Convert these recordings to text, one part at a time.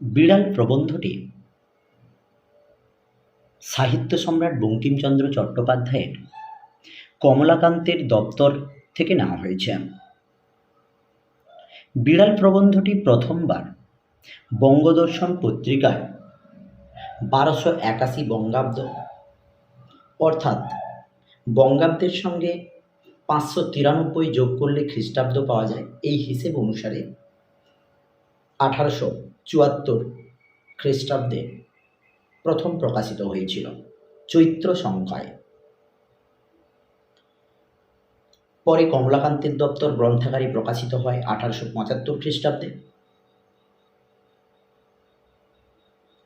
বিড়াল প্রবন্ধটি। সাহিত্য সম্রাট বঙ্কিমচন্দ্র চট্টোপাধ্যায়ের কমলাকান্তের দপ্তর থেকে নেওয়া হয়েছে। বিড়াল প্রবন্ধটি প্রথমবার বঙ্গদর্শন পত্রিকায় বারোশো একাশি বঙ্গাব্দ, অর্থাৎ বঙ্গাব্দের সঙ্গে পাঁচশো তিরানব্বই যোগ করলে খ্রিস্টাব্দ পাওয়া যায় এই হিসেব অনুসারে আঠারোশো চুয়াত্তর খ্রিস্টাব্দে প্রথম প্রকাশিত হয়েছিল চৈত্র সংখ্যায়। পরে কমলাকান্তের দপ্তর গ্রন্থাগারে প্রকাশিত হয় আঠারোশো পঁচাত্তর খ্রিস্টাব্দে।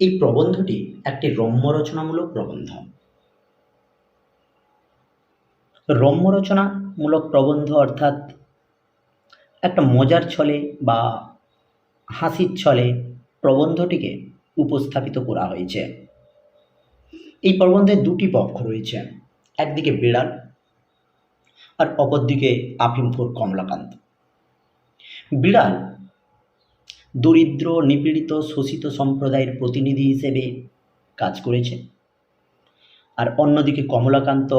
এই প্রবন্ধটি একটি রম্য রচনামূলক প্রবন্ধ। রম্য রচনামূলক প্রবন্ধ অর্থাৎ একটা মজার ছলে বা হাসির ছলে প্রবন্ধটিকে উপস্থাপিত করা হয়েছে। এই প্রবন্ধের দুটি পক্ষ রয়েছে, একদিকে বিড়াল আর অপরদিকে আফিমফোর কমলাকান্ত। বিড়াল দরিদ্র, নিপীড়িত, শোষিত সম্প্রদায়ের প্রতিনিধি হিসেবে কাজ করেছে আর অন্যদিকে কমলাকান্ত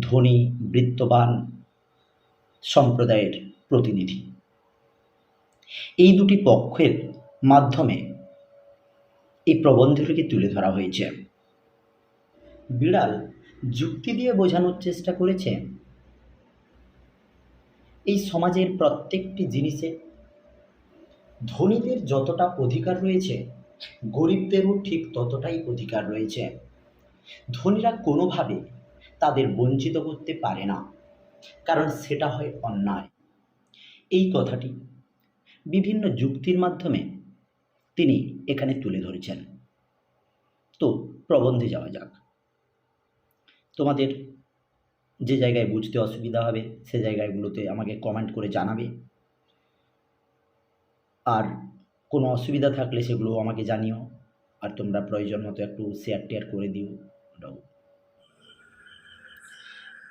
ধনী, বৃত্তবান সম্প্রদায়ের প্রতিনিধি। এই দুটি পক্ষের মাধ্যমে এই প্রবন্ধটিকে তুলে ধরা হয়েছে। বিড়াল যুক্তি দিয়ে বোঝানোর চেষ্টা করেছে, এই সমাজের প্রত্যেকটি জিনিসে ধনীদের যতটা অধিকার রয়েছে, গরিবদেরও ঠিক ততটাই অধিকার রয়েছে। ধনীরা কোনোভাবে তাদের বঞ্চিত করতে পারে না, কারণ সেটা হয় অন্যায়। এই কথাটি বিভিন্ন যুক্তির মাধ্যমে তিনি এখানে তুলে ধরেছেন। তো প্রবন্ধে যাওয়া যাক। তোমাদের যে জায়গায় বুঝতে অসুবিধা হবে, সে জায়গাগুলোতে আমাকে কমেন্ট করে জানাবে। আর কোনো অসুবিধা থাকলে সেগুলো আমাকে জানিও। আর তোমরা প্রয়োজন মতো একটু শেয়ার টেয়ার করে দিও।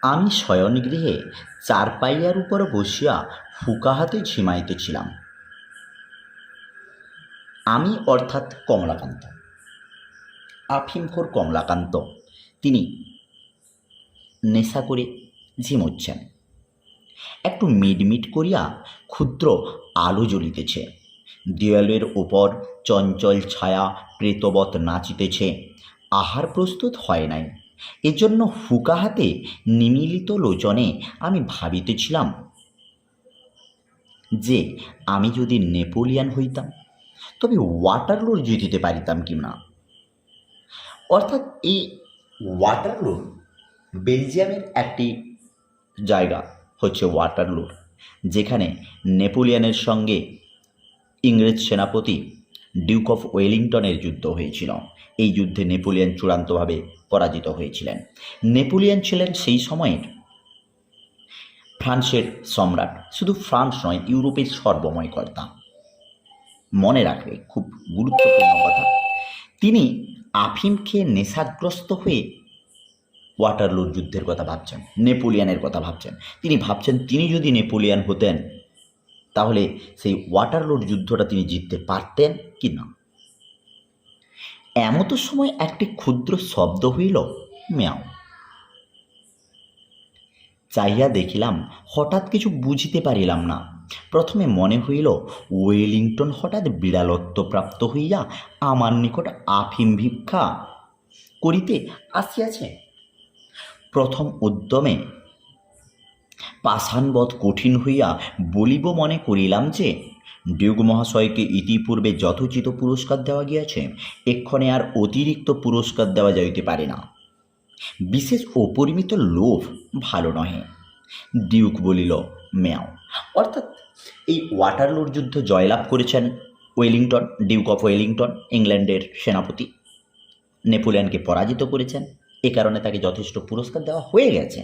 আমি শয়নগৃহে চারপাইয়ার উপর বসিয়া ফুকা হাতে ঝিমাইতেছিলাম। আমি অর্থাৎ কমলাকান্ত। আফিমখোর কমলাকান্ত। তিনি নেশা করে ঝিমোচ্ছেন। একটু মিটমিট করিয়া ক্ষুদ্র আলো জ্বলিতেছে। দেয়ালের ওপর চঞ্চল ছায়া প্রেতবৎ নাচিতেছে। আহার প্রস্তুত হয় নাই। এজন্য ফুকা হাতে নিমিলিত লোচনে আমি ভাবিতেছিলাম যে আমি যদি নেপোলিয়ান হইতাম তবে ওয়াটারলোর জিতিতে পারিতাম কি না? অর্থাৎ এই ওয়াটারলোর বেলজিয়ামের একটি জায়গা হচ্ছে ওয়াটারলোর যেখানে নেপোলিয়ানের সঙ্গে ইংরেজ সেনাপতি ডিউক অফ ওয়েলিংটনের যুদ্ধ হয়েছিল। এই যুদ্ধে নেপোলিয়ান চূড়ান্তভাবে পরাজিত হয়েছিলেন। নেপোলিয়ান ছিলেন সেই সময়ের ফ্রান্সের সম্রাট। শুধু ফ্রান্স নয়, ইউরোপের সর্বময় কর্তা। মনে রাখবে খুব গুরুত্বপূর্ণ কথা। তিনি আফিম খেয়ে নেশাগ্রস্ত হয়ে ওয়াটারলুর যুদ্ধের কথা ভাবছেন, নেপোলিয়ানের কথা ভাবছেন। তিনি ভাবছেন, তিনি যদি নেপোলিয়ান হতেন, তাহলে সেই ওয়াটারলুর যুদ্ধটা তিনি জিততে পারতেন কি না? এমত সময় একটি ক্ষুদ্র শব্দ হইল, মেয়াও। চাইয়া দেখিলাম, হঠাৎ কিছু বুঝিতে পারিলাম না। প্রথমে মনে হইল, ওয়েলিংটন হঠাৎ বিড়ালত্বপ্রাপ্ত হইয়া আমার নিকট আফিম ভিক্ষা করিতে আসিয়াছে। প্রথম উদ্যমে পাষাণবধ কঠিন হইয়া বলিব মনে করিলাম যে ডিউগ মহাশয়কে ইতিপূর্বে যথোচিত পুরস্কার দেওয়া গিয়াছে, এক্ষণে আর অতিরিক্ত পুরস্কার দেওয়া যাইতে পারে না। বিশেষ অপরিমিত লোভ ভালো নহে। ডিউক বলিল, ম্যাও অর্থাৎ এই ওয়াটারলুর যুদ্ধ জয়লাভ করেছেন ওয়েলিংটন ডিউক অফ ওয়েলিংটন ইংল্যান্ডের সেনাপতি। নেপোলিয়ানকে পরাজিত করেছেন। এ কারণে তাকে যথেষ্ট পুরস্কার দেওয়া হয়ে গেছে।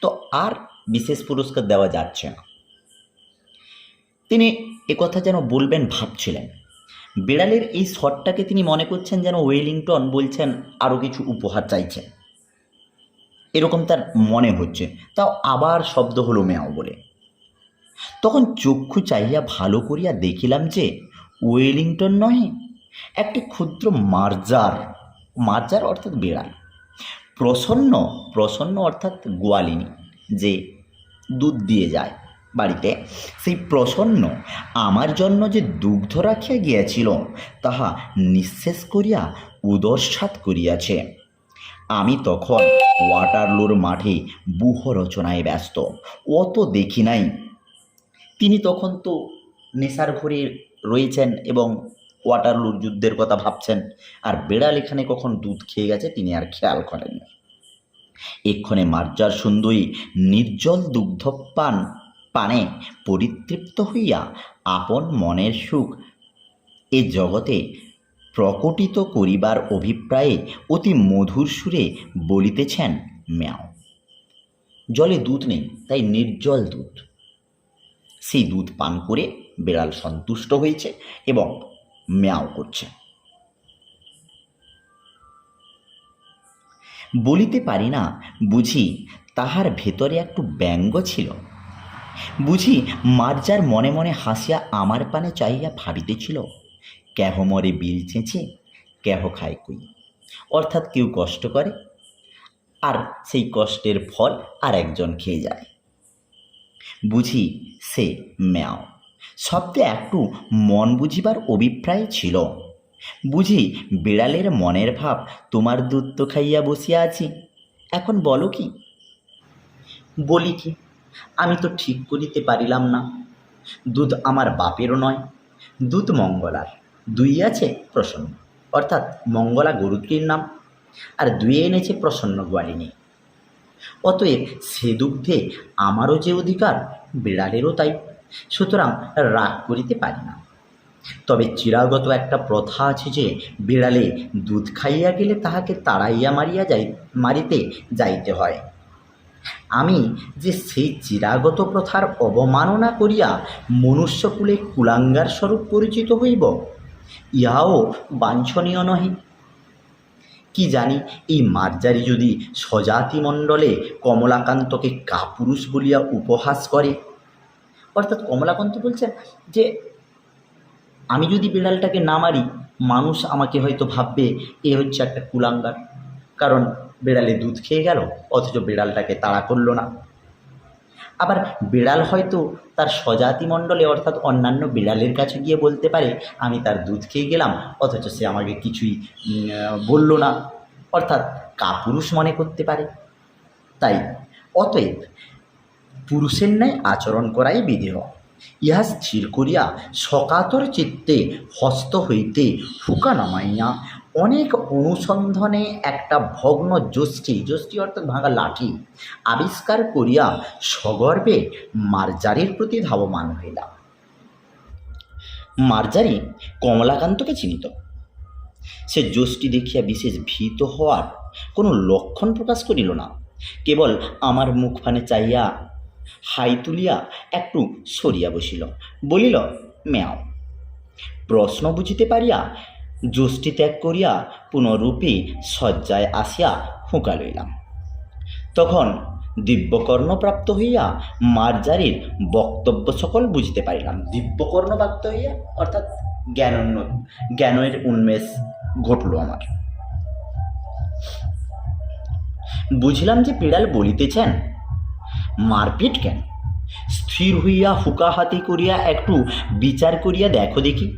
তো আর বিশেষ পুরস্কার দেওয়া যাচ্ছে না। তিনি একথা যেন বলবেন ভাবছিলেন। বিড়ালের এই শটটাকে তিনি মনে করছেন যেন ওয়েলিংটন বলছেন আরও কিছু উপহার চাইছেন। এরকম তার মনে হচ্ছে। তাও আবার শব্দ হলো মেয়াও বলে। তখন চক্ষু চাইয়া ভালো করিয়া দেখিলাম যে ওয়েলিংটন নহে, একটি ক্ষুদ্র মার্জার মার্জার অর্থাৎ বিড়াল। প্রসন্ন প্রসন্ন অর্থাৎ গোয়ালিনী, যে দুধ দিয়ে যায় বাড়িতে। সেই প্রসন্ন আমার জন্য যে দুগ্ধ রাখিয়া গিয়াছিল, তাহা নিঃশেষ করিয়া উদরসাৎ করিয়াছে। আমি তখন ওয়াটারলুর মাঠে বুহ রচনায় ব্যস্ত, অত দেখি নাই। তিনি তখন তো নেশার ঘরে রয়েছেন এবং ওয়াটারলুর যুদ্ধের কথা ভাবছেন। আর বেড়াল এখানে কখন দুধ খেয়ে গেছে তিনি আর খেয়াল করেননি এক্ষণে মার্জার সুন্দরী নির্জল দুগ্ধপান পানে পরিতৃপ্ত হইয়া আপন মনের সুখ এ জগতে প্রকটিত করিবার অভিপ্রায়ে অতি মধুর সুরে বলিতেছেন, ম্যাও, জলে দুধ নেই, তাই নির্জল দুধ। সেই দুধ পান করে বেড়াল সন্তুষ্ট হয়েছে এবং ম্যাও করছে। বলিতে পারি না, বুঝি তাহার ভেতরে একটু ব্যঙ্গ ছিল। বুঝি মার্জার মনে মনে হাসিয়া আমার পানে চাইয়া ভাবিতেছিল, কেহ মরে বিল চেঁচে, কেহ খায় কুই। অর্থাৎ কেউ কষ্ট করে, আর সেই কষ্টের ফল আর একজন খেয়ে যায়। বুঝি সে ম্যাও। শব্দে একটু মন বুঝিবার অভিপ্রায় ছিল। বুঝি বিড়ালের মনের ভাব তোমার দুধ তো খাইয়া বসিয়া আছি। এখন বলো কি? বলি কি? আমি তো ঠিক করিতে পারিলাম না। দুধ আমার বাপেরও নয়, দুধ মঙ্গলার। দুই আছে প্রসন্ন, অর্থাৎ মঙ্গলা গরুটির নাম। আর দুয়ে এনেছে প্রসন্ন গোয়ালিনী। অতএব সে দুগ্ধে আমারও যে অধিকার, বিড়ালেরও তাই। সুতরাং রাগ করিতে পারি না। তবে চিরাগত একটা প্রথা আছে যে, বিড়ালে দুধ খাইয়া গেলে তাহাকে তাড়াইয়া মারিয়া যাই, মারিতে যাইতে হয়। আমি যে সেই চিরাগত প্রথার অবমাননা করিয়া মনুষ্যকুলে কুলাঙ্গার স্বরূপ পরিচিত হইব, ইহাও বাঞ্ছনীয় নহে। কি জানি, এই মার্জারি যদি স্বজাতিমণ্ডলে কমলাকান্তকে কাপুরুষ বলিয়া উপহাস করে? অর্থাৎ কমলাকান্ত বলছেন যে, আমি যদি বিড়ালটাকে না মারি, মানুষ আমাকে হয়তো ভাববে এ হচ্ছে একটা কুলাঙ্গার। কারণ বিড়ালে দুধ খেয়ে গেল, অথচ বিড়ালটাকে তাড়া করল না। আবার বিড়াল হয়তো তার স্বজাতি মণ্ডলে অর্থাৎ অন্যান্য বিড়ালের কাছে গিয়ে বলতে পারে, আমি তার দুধ খেয়ে গেলাম, অথচ সে আমাকে কিছুই বলল না। অর্থাৎ কাপুরুষ মনে করতে পারে। তাই অতএব পুরুষের ন্যায় আচরণ করাই বিধেয়। ইহা স্থির করিয়া সকাতর চিত্তে হস্ত হইতে ফুকা নামাইয়া অনেক অনুসন্ধানে একটা ভগ্ন যষ্টি যষ্টি অর্থাৎ ভাঙা লাঠি, আবিষ্কার করিয়া সগর্বে মার্জারির প্রতি ধাবমান হইলাম। মার্জারি কমলাকান্তকে চিনিত। সে যষ্টি দেখিয়া বিশেষ ভীত হওয়ার কোনো লক্ষণ প্রকাশ করিল না। কেবল আমার মুখখানে চাইয়া হাই তুলিয়া একটু সরিয়া বসিল, বলিল, ম্যাও, প্রশ্ন বুঝিতে পারিয়া যষ্টি ত্যাগ করিয়া পুনরূপে শয্যায় আসিয়া হুঁকা লইলাম। তখন দিব্যকর্ণপ্রাপ্ত হইয়া মার্জারির বক্তব্য সকল বুঝিতে পারিলাম। দিব্যকর্ণ প্রাপ্ত হইয়া, অর্থাৎ জ্ঞানোন্ন, জ্ঞানের উন্মেষ ঘটল আমার বুঝলাম যে বিড়াল বলিতেছেন, মারপিট কেন? স্থির হইয়া হুকা হাতি করিয়া একটু বিচার করিয়া দেখো দেখি।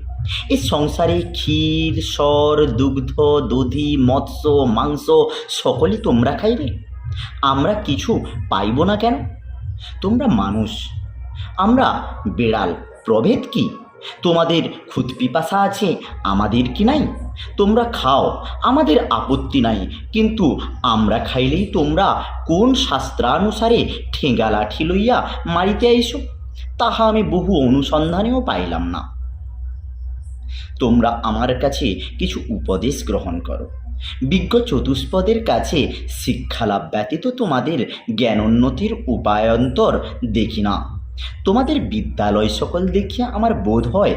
এই সংসারে ক্ষীর সর দুগ্ধ, দধি, মৎস্য, মাংস সকলই তোমরা খাইবে। আমরা কিছু পাইব না কেন? তোমরা মানুষ। আমরা বেড়াল, প্রভেদ কি? তোমাদের খুদ পিপাসা আছে আমাদের কি নাই? তোমরা খাও, আমাদের আপত্তি নাই। কিন্তু আমরা খাইলেই তোমরা কোন শাস্ত্রানুসারে ঠেঙ্গা লাঠি লইয়া মারিতে আইসো? তাহা আমি বহু অনুসন্ধানেও পাইলাম না। তোমরা আমার কাছে কিছু উপদেশ গ্রহণ করো। বিজ্ঞ চতুষ্পদের কাছে শিক্ষালাভ ব্যতীত তোমাদের জ্ঞানোন্নতির উপায়ন্তর দেখি না। তোমাদের বিদ্যালয় সকল দেখিয়া আমার বোধ হয়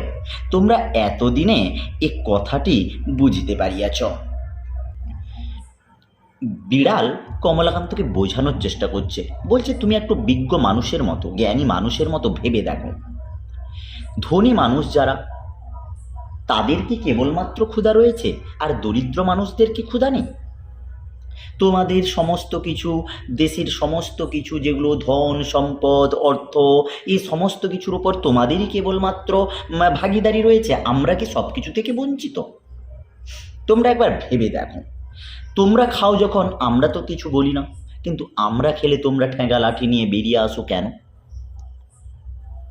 তোমরা এতদিনে এ কথাটি বুঝিতে পারিয়াছ। বিড়াল কমলাকান্তকে বোঝানোর চেষ্টা করছে। বলছে, তুমি একটু বিজ্ঞ মানুষের মতো, জ্ঞানী মানুষের মতো ভেবে দেখো। ধনী মানুষ যারা তাদের কি কেবলমাত্র ক্ষুধা রয়েছে আর দরিদ্র মানুষদের কি ক্ষুধা নেই? তোমাদের সমস্ত কিছু, দেশের সমস্ত কিছু, যেগুলো ধন, সম্পদ, অর্থ, এই সমস্ত কিছুর উপর তোমাদেরই কেবলমাত্র ভাগিদারি রয়েছে। আমরা কি সব কিছু থেকে বঞ্চিত? তোমরা একবার ভেবে দেখো। তোমরা খাও যখন, আমরা তো কিছু বলি না। কিন্তু আমরা খেলে তোমরা ঠেঙ্গা লাঠি নিয়ে বেরিয়ে আসো কেন?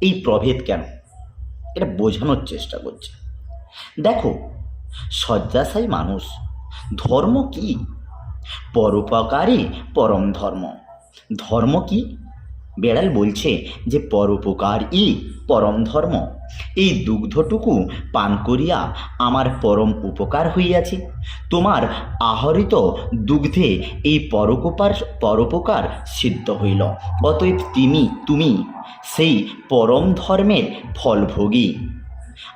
এই প্রভেদ কেন? এটা বোঝানোর চেষ্টা করছে। দেখো, শয্যাশায়ী মানুষ, ধর্ম কি? পরোপকারী পরম ধর্ম। ধর্ম কি? বেড়াল বলছে যে পরোপকার ই পরম ধর্ম। এই দুগ্ধটুকু পান করিয়া আমার পরম উপকার হইয়াছে। তোমার আহরিত দুগ্ধে এই পরোপকার পরোপকার সিদ্ধ হইল। অতএব তিনি, তুমি, সেই পরম ধর্মের ফলভোগী।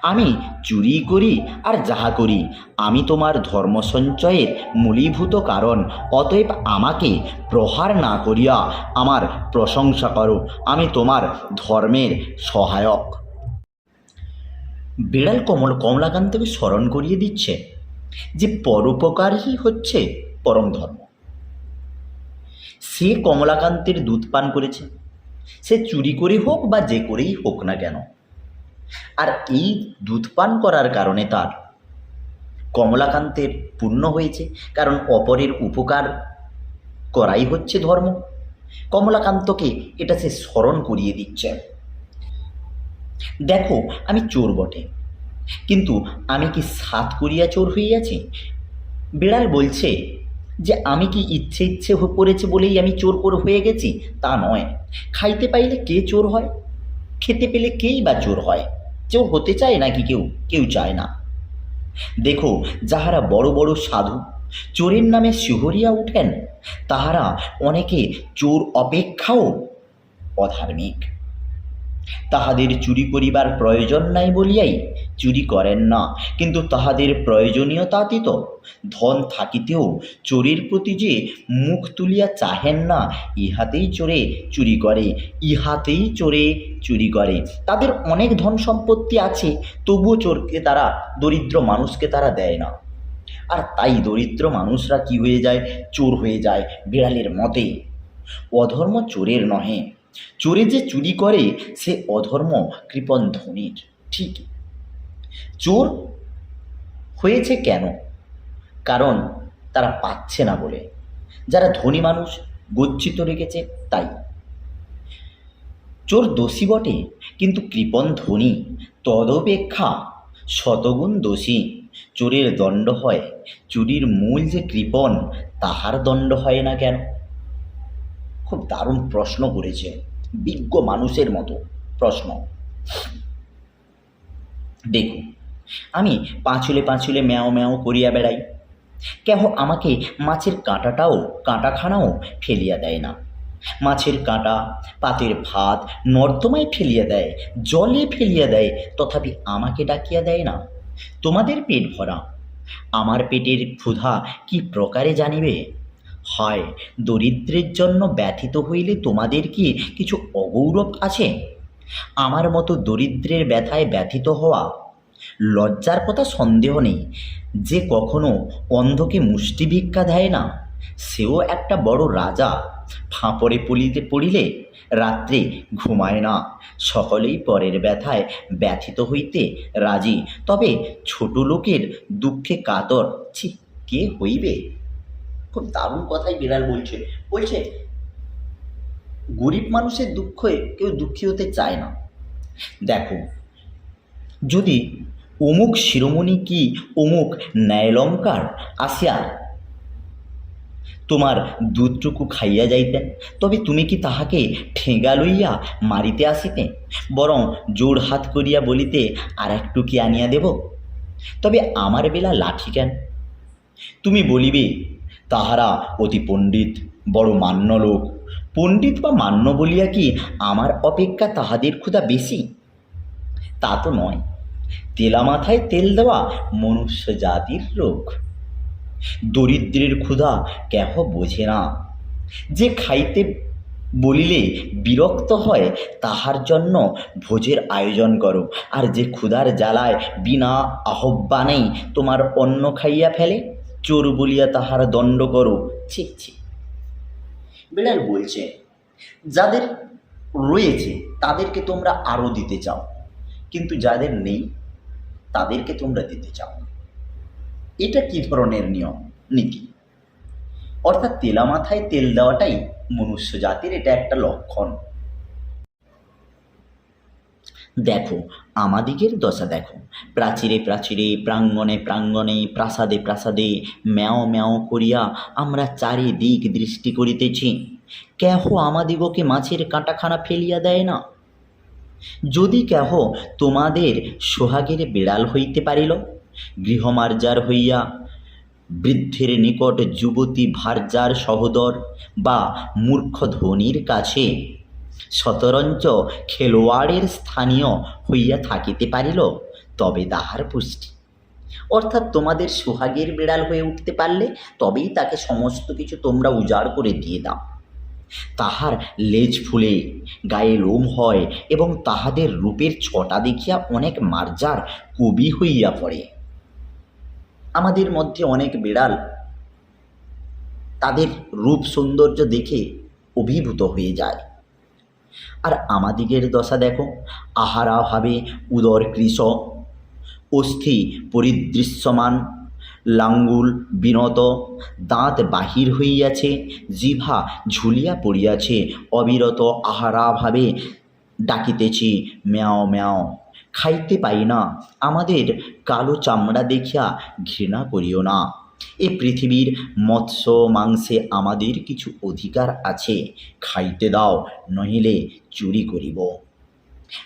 আমি চুরি করি আর যাহা করি, আমি তোমার ধর্ম সঞ্চয়ের মূলীভূত কারণ। অতএব আমাকে প্রহার না করিয়া আমার প্রশংসা করো, আমি তোমার ধর্মের সহায়ক। বিড়াল কমল কমলাকান্তকে স্মরণ করিয়ে দিচ্ছে যে পরোপকারই হচ্ছে পরম ধর্ম। সে কমলাকান্তের দুধ পান করেছে। সে চুরি করে হোক বা যে করেই হোক না কেন আর এই দুধ পান করার কারণে তার কমলাকান্তের পূর্ণ হয়েছে, কারণ অপরের উপকার করাই হচ্ছে ধর্ম। কমলাকান্তকে এটা সে স্মরণ করিয়ে দিচ্ছে। দেখো, আমি চোর বটে, কিন্তু আমি কি সাত করিয়া চোর হইয়াছি বিড়াল বলছে যে, আমি কি ইচ্ছে ইচ্ছে পড়েছে বলেই আমি চোর করে হয়ে গেছি? তা নয়। খাইতে পাইলে কে চোর হয়? খেতে পেলে কেই বা চোর হয়? চোর হতে চায় নাকি কেউ? কেউ চায় না। দেখো, যাহারা বড় বড় সাধু, চোরের নামে শিহরিয়া উঠেন, তাহারা অনেকে চোর অপেক্ষাও অধার্মিক। তাহাদের চুরি করিবার প্রয়োজন নাই বলিয়াই চুরি করেন না। কিন্তু তাহাদের প্রয়োজনীয়তা প্রয়োজনীয়তাতীত ধন থাকিতেও চোরের প্রতি যে মুখ তুলিয়া চাহেন না, ইহাতেই চোরে চুরি করে, ইহাতেই চোরে চুরি করে। তাদের অনেক ধন সম্পত্তি আছে, তবুও চোরকে তারা, দরিদ্র মানুষকে তারা দেয় না। আর তাই দরিদ্র মানুষরা কি হয়ে যায়? চোর হয়ে যায় বিড়ালের মতে। অধর্ম চোরের নহে। চোরে যে চুরি করে, সে অধর্ম কৃপণ ধনির। ঠিক। চোর হয়েছে কেন? কারণ তারা পাচ্ছে না বলে। যারা ধনী মানুষ গচ্ছিত রেখেছে, তাই। চোর দোষী বটে, কিন্তু কৃপণ ধনী। তদপেক্ষা শতগুণ দোষী। চোরের দণ্ড হয়, চুরির মূল যে কৃপণ, তাহার দণ্ড হয় না কেন? খুব দারুণ প্রশ্ন করেছে। বিজ্ঞ মানুষের মতো প্রশ্ন। দেখুন, আমি পাঁচুলে পাঁচুলে ম্যাও ম্যাও করিয়া বেড়াই। কেহ আমাকে মাছের কাঁটাটাও, কাঁটাখানাও ফেলিয়া দেয় না। মাছের কাঁটা, পাতের ভাত নর্দমায় ফেলিয়া দেয়, জলে ফেলিয়া দেয়, তথাপি আমাকে ডাকিয়া দেয় না। তোমাদের পেট ভরা। আমার পেটের ক্ষুধা কি প্রকারে জানিবে? হয়। দরিদ্রের জন্য ব্যথিত হইলে তোমাদের কি কিছু অগৌরব আছে? আমার মতো দরিদ্রের ব্যথায় ব্যথিত হওয়া লজ্জার কথা সন্দেহ নেই। যে কখনো অন্ধকে মুষ্টি ভিক্ষা দেয় না, সেও একটা বড় রাজা। ফাঁপড়ে পড়িতে পড়িলে রাত্রে ঘুমায় না। সকলেই পরের ব্যথায় ব্যথিত হইতে রাজি। তবে ছোট লোকের দুঃখে কাতর। ছি, কে হইবে? খুব দারুণ কথাই বিড়াল বলছে। বলছে, গরিব মানুষের দুঃখে কেউ দুঃখী হতে চায় না। দেখো, যদি অমুক শিরোমণি কি অমুক ন্যায়লঙ্কার আসিয়া তোমার দুধটুকু খাইয়া যাইতেন, তবে তুমি কি তাহাকে ঠেঙ্গা লইয়া মারিতে আসিতে, বরং জোর হাত করিয়া বলিতে আর একটু কি আনিয়া দেব? তবে আমার বেলা লাঠি কেন? তুমি বলিবে তাহারা অতি পণ্ডিত, বড় মান্য লোক। পণ্ডিত বা মান্য বলিয়া কি আমার অপেক্ষা তাহাদের ক্ষুধা বেশি? তা তো নয়। তেলা মাথায় তেল দেওয়া মনুষ্য জাতির রোগ। দরিদ্রের ক্ষুধা কেহ বোঝে না। যে খাইতে বলিলে বিরক্ত হয়, তাহার জন্য ভোজের আয়োজন করো, আর যে ক্ষুধার জ্বালায় বিনা আহ্বানেই তোমার অন্ন খাইয়া ফেলে। চোর বলিয়া তাহার দণ্ড করো। ছি ছি। বিড়াল বলছে, যাদের রয়েছে, তাদেরকে তোমরা আরও দিতে চাও। কিন্তু যাদের নেই, তাদেরকে তোমরা দিতে চাও। এটা কি ধরনের নিয়ম, নীতি? অর্থাৎ তেলা মাথায় তেল দেওয়াটাই মনুষ্য জাতির এটা একটা লক্ষণ। দেখো, আমাদিগের দশা দেখো। প্রাচীরে প্রাচীরে, প্রাঙ্গণে প্রাঙ্গণে, প্রাসাদে প্রাসাদে, ম্যাও ম্যাও করিয়া আমরা চারিদিক দৃষ্টি করিতেছি। কেহ আমাদিগকে মাছের কাঁটাখানা ফেলিয়া দেয় না? যদি কেহ তোমাদের সোহাগের বিড়াল হইতে পারিল? গৃহমার্জার হইয়া বৃদ্ধের নিকট যুবতী ভার্যার সহোদর বা মূর্খ ধনির কাছে শতরঞ্চ খেলোয়াড়ের স্থানীয় হইয়া থাকিতে পারিল, তবে তাহার পুষ্টি। অর্থাৎ তোমাদের সোহাগের বিড়াল হয়ে উঠতে পারলে তবেই তাকে সমস্ত কিছু তোমরা উজাড় করে দিয়ে দাও। তাহার লেজ ফুলে, গায়ে লোম হয় এবং তাহাদের রূপের ছটা দেখিয়া অনেক মার্জার কবি হইয়া পড়ে। আমাদের মধ্যে অনেক বিড়াল তাদের রূপ সৌন্দর্য দেখে অভিভূত হয়ে যায়। আর আমাদিগের দশা দেখো আহারাভাবে উদর কৃশ অস্থি পরিদৃশ্যমান, লাঙ্গুল বিনত, দাঁত বাহির হইয়াছে, জিভা ঝুলিয়া পড়িয়াছে, অবিরত আহারাভাবে ডাকিতেছি, ম্যাও ম্যাও, খাইতে পাই না, আমাদের কালো চামড়া দেখিয়া ঘৃণা করিও না। এ পৃথিবীর মৎস্য, মাংসে আমাদের কিছু অধিকার আছে, খাইতে দাও নহিলে চুরি করিব।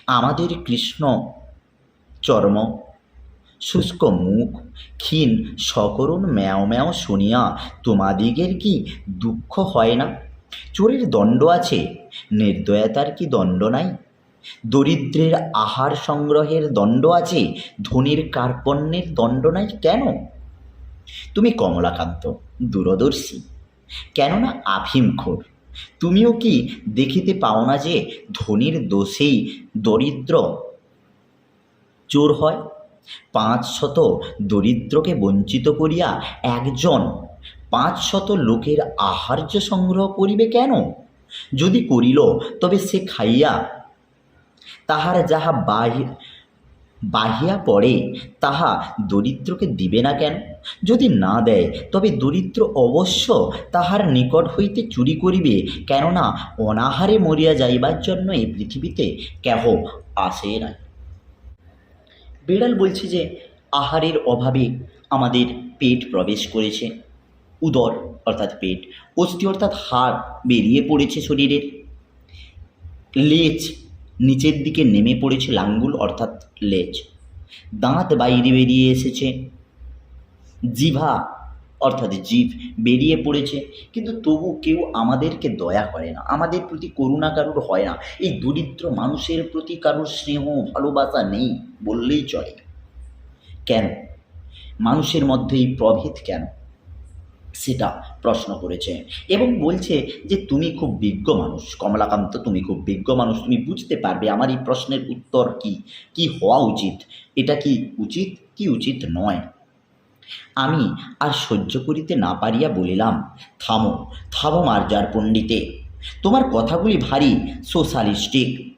আমাদের কৃষ্ণ চর্ম, শুষ্ক মুখ, ক্ষীণ সকরুণ ম্যাও ম্যাও শুনিয়া তোমাদিগের কি দুঃখ হয় না? চোরের দণ্ড আছে, নির্দয়তার কি দণ্ড নাই? দরিদ্রের আহার সংগ্রহের দণ্ড আছে, ধনীর কার্পণ্যের দণ্ড নাই কেন? তুমি কমলাকান্ত, দূরদর্শী। কেননা আফিমখোর তুমিও কি দেখিতে পাও না যে ধনীর দোষেই দরিদ্র? চোর হয়, পাঁচ শত দরিদ্রকে বঞ্চিত করিয়া একজন পাঁচ শত লোকের আহার্য সংগ্রহ করিবে কেন? যদি করিল, তবে সে খাইয়া তাহার যাহা বাহি বাহিয়া পড়ে তাহা দরিদ্রকে দিবে না কেন? যদি না দেয়, তবে দরিদ্র অবশ্য তাহার নিকট হইতে চুরি করিবে, কেননা অনাহারে মরিয়া যাইবার জন্য এই পৃথিবীতে কেহ আসে নাই। বিড়াল বলছে যে, আহারের অভাবে আমাদের পেট প্রবেশ করেছে। উদর অর্থাৎ পেট, অস্থি অর্থাৎ হাড় বেরিয়ে পড়েছে শরীরের। লেজ নিচের দিকে নেমে পড়েছে লাঙ্গুল অর্থাৎ লেজ। দাঁত বাইরে বেরিয়ে এসেছে। জিভা, অর্থাৎ জিভ, বেরিয়ে পড়েছে। কিন্তু তবু কেউ আমাদেরকে দয়া করে না। আমাদের প্রতি করুণা কারুর হয় না। এই দরিদ্র মানুষের প্রতি কারুর স্নেহ, ভালোবাসা নেই বললেই চলে। কেন? মানুষের মধ্যে এই প্রভেদ কেন? সেটা প্রশ্ন করেছে এবং বলছে যে, তুমি খুব বিজ্ঞ মানুষ, কমলাকান্ত, তুমি খুব বিজ্ঞ মানুষ, তুমি বুঝতে পারবে আমার এই প্রশ্নের উত্তর কি কি হওয়া উচিত, এটা কি উচিত কি উচিত নয়। আমি আর সহ্য করিতে না পারিয়া বলিলাম, থামো থামো মার্জার পণ্ডিতে, তোমার কথাগুলি ভারী সোশ্যালিস্টিক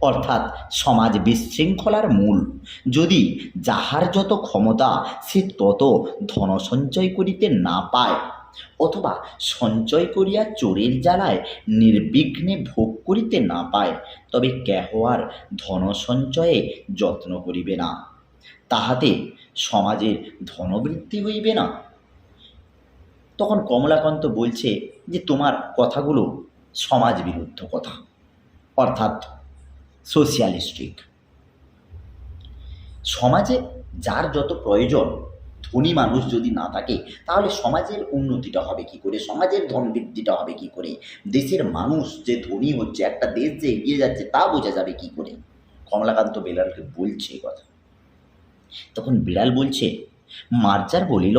অর্থাৎ সমাজ বিশৃঙ্খলার মূল। যদি যাহার যত ক্ষমতা, সে তত ধন সঞ্চয় করিতে না পায়। অথবা সঞ্চয় করিয়া চোরের জ্বালায় নির্বিঘ্নে ভোগ করিতে না পায়, তবে কেহ আর ধন সঞ্চয়ে যত্ন করিবে না। তাহাতে সমাজের ধনবৃদ্ধি হইবে না। তখন কমলাকান্ত বলছে যে, তোমার কথাগুলো সমাজ বিরুদ্ধ কথা। অর্থাৎ সোশিয়ালিস্টিক। সমাজে যার যত প্রয়োজন, ধনী মানুষ যদি না থাকে, তাহলে সমাজের উন্নতিটা হবে কি করে? সমাজের ধন বৃদ্ধিটা হবে কি করে? দেশের মানুষ যে ধনী হচ্ছে, একটা দেশ যে এগিয়ে যাচ্ছে, তা বোঝা যাবে কি করে? কমলাকান্ত বেলালকে বলছে কথা। তখন বিড়াল বলছে, মার্জার বলিল,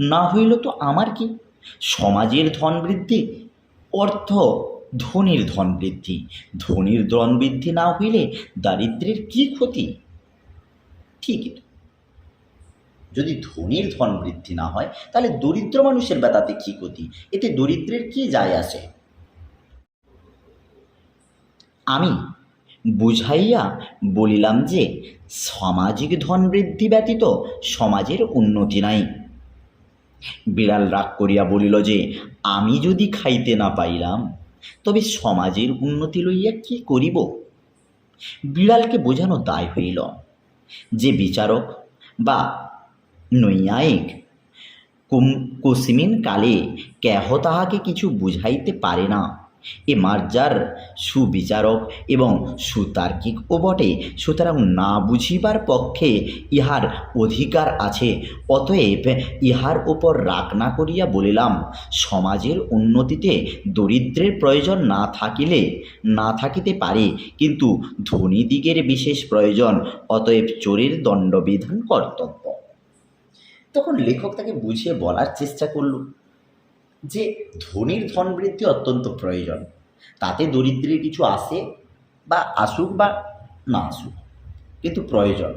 না হইল তো আমার কি? সমাজের ধন বৃদ্ধি অর্থ ধনির ধন বৃদ্ধি। ধনির ধন বৃদ্ধি না হইলে দারিদ্রের কি ক্ষতি? ঠিক যদি ধনির ধন বৃদ্ধি না হয়, তাহলে দরিদ্র মানুষের বেতাতে কি ক্ষতি? এতে দরিদ্রের কি যায় আসে? আমি বুঝাইয়া বলিলাম যে, সামাজিক ধন বৃদ্ধি ব্যতীত সমাজের উন্নতি নাই। বিড়াল রাগ করিয়া বলিল যে, আমি যদি খাইতে না পাইলাম তবে সমাজের উন্নতি লইয়া কি করিব? বিড়ালকে বোঝানো দায় হইল যে বিচারক বা নৈয়ায়িক কুম কুসমিন কালে কেহ তাহাকে কিছু বুঝাইতে পারে না। এ মার্জার সুবিচারক এবং সুতার্কিক ও বটে। সুতরাং না বুঝিবার পক্ষে ইহার অধিকার আছে, অতএব ইহার উপর রাগ না করিয়া বলিলাম, সমাজের উন্নতিতে দরিদ্রের প্রয়োজন না থাকিলে, না থাকিতে পারে, কিন্তু ধনীদিগের বিশেষ প্রয়োজন, অতএব চোরের দণ্ডবিধান কর্তব্য। তখন লেখক তাকে বুঝিয়ে বলার চেষ্টা করল। যে ধনীর ধন বৃদ্ধি অত্যন্ত প্রয়োজন। তাতে দরিদ্রের কিছু আসে বা আসুক বা না আসুক, কিন্তু প্রয়োজন।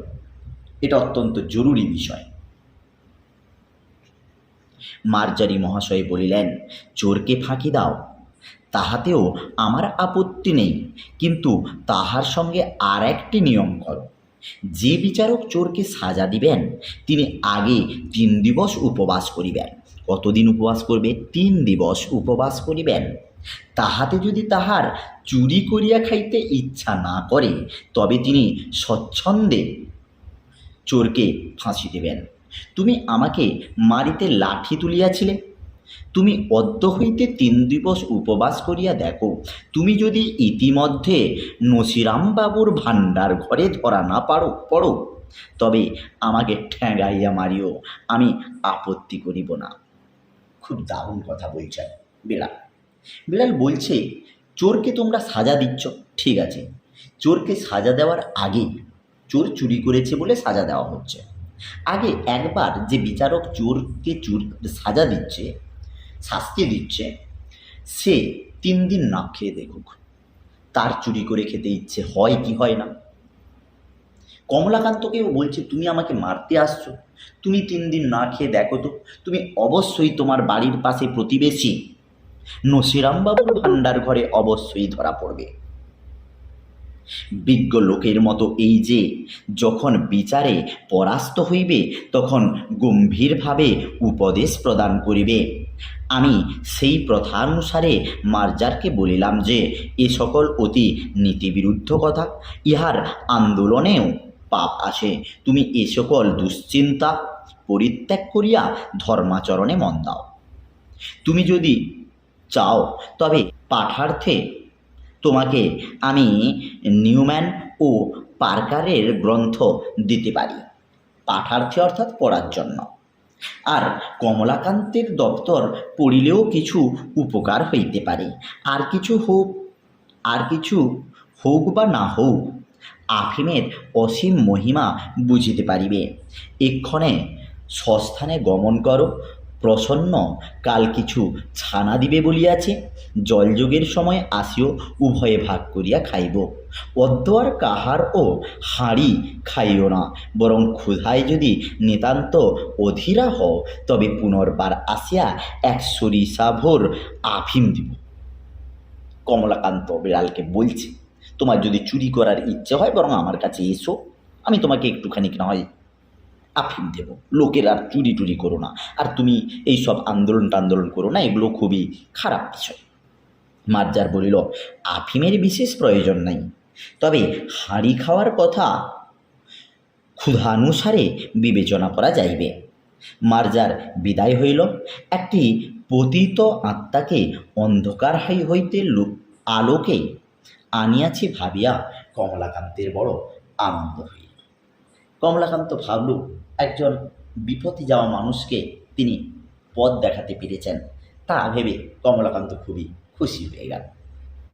এটা অত্যন্ত জরুরি বিষয়। মার্জারি মহাশয় বলিলেন, চোরকে ফাঁকি দাও। তাহাতেও আমার আপত্তি নেই, কিন্তু তাহার সঙ্গে আর একটি নিয়ম কর। যে বিচারক চোরকে সাজা দিবেন, তিনি আগে তিন দিবস উপবাস করিবেন। কতদিন উপবাস করবে? তিন দিবস উপবাস করিবেন। তাহাতে যদি তাহার চুরি করিয়া খাইতে ইচ্ছা না করে, তবে তিনি স্বচ্ছন্দে চোরকে ফাঁসি দেবেন। তুমি আমাকে মারিতে লাঠি তুলিয়াছিলে। তুমি অদ্য হইতে তিন দিবস উপবাস করিয়া দেখো, তুমি যদি ইতিমধ্যে নসিরামবাবুর ভাণ্ডার ঘরে ধরা না পারো, পড়ো। তবে আমাকে ঠ্যাঙাইয়া মারিও, আমি আপত্তি করিব না। খুব দারুণ কথা বলছেন বিড়াল বিড়াল বলছে, চোরকে তোমরা সাজা দিচ্ছ, ঠিক আছে। চোরকে সাজা দেওয়ার আগে চোর চুরি করেছে বলে সাজা দেওয়া হচ্ছে। আগে একবার যে বিচারক চোরকে চুর, সাজা দিচ্ছে, শাস্তি দিচ্ছে, সে তিন দিন না খেয়ে দেখুক। তার চুরি করে খেতে ইচ্ছে হয় কি হয় না? কমলাকান্তকেও বলছে, তুমি আমাকে মারতে আসছো। তুমি তিন দিন না খেয়ে দেখো তো, তুমি অবশ্যই তোমার বাড়ির পাশে প্রতিবেশী। নসিরামবাবুর ভাণ্ডার ঘরে অবশ্যই ধরা পড়বে। বিজ্ঞ লোকের মতো এই যে যখন বিচারে পরাস্ত হইবে, তখন গম্ভীরভাবে উপদেশ প্রদান করিবে। আমি সেই প্রথা অনুসারে মার্জারকে বলিলাম যে, এ সকল অতি নীতিবিরুদ্ধ কথা। ইহার আন্দোলনেও পাপ আছে তুমি এ সকল দুশ্চিন্তা পরিত্যাগ করিয়া ধর্মাচরণে মন দাও। তুমি যদি চাও, তবে পাঠার্থে তোমাকে আমি নিউম্যান ও পার্কারের গ্রন্থ দিতে পারি। পাঠার্থে অর্থাৎ পড়ার জন্য। আর কমলাকান্তের দপ্তর পড়িলেও কিছু উপকার হইতে পারে। আর কিছু হোক, আর কিছু হোক বা না হোক আফিমের অসীম মহিমা বুঝিতে পারিবে। এক্ষণে সস্থানে গমন করো, প্রসন্ন, কাল কিছু ছানা দিবে বলিয়াছে, জলযোগের সময় আসিও, উভয়ে ভাগ করিয়া খাইব। অদ্য আর কাহার ও হাঁড়ি খাইও না, বরং ক্ষুধায় যদি নিতান্ত অধীরা হও, তবে পুনর্বার আসিয়া এক সরিষাভোর আফিম দিব। কমলাকান্ত বিড়ালকে বলছে তোমার যদি চুরি করার ইচ্ছে হয় বরং আমার কাছে এসো, আমি তোমাকে একটুখানি না হয় আফিম দেব। লোকের আর চুরি টুরি করো না। আর তুমি এই সব আন্দোলন টান্দোলন করো না, এগুলো খুবই খারাপ বিষয়। মার্জার বলিল, আফিমের বিশেষ প্রয়োজন নাই। তবে হাঁড়ি খাওয়ার কথা ক্ষুধানুসারে বিবেচনা করা যাইবে। মার্জার বিদায় হইল। একটি পতিত আত্মাকে অন্ধকার হাই হইতে আলোকে আনিয়াছি ভাবিয়া কমলাকান্তের বড় আনন্দ হইল। কমলাকান্ত ভাবল, একজন বিপথে যাওয়া মানুষকে তিনি পথ দেখাতে পেরেছেন, তা ভেবে কমলাকান্ত খুবই খুশি হয়ে গেল।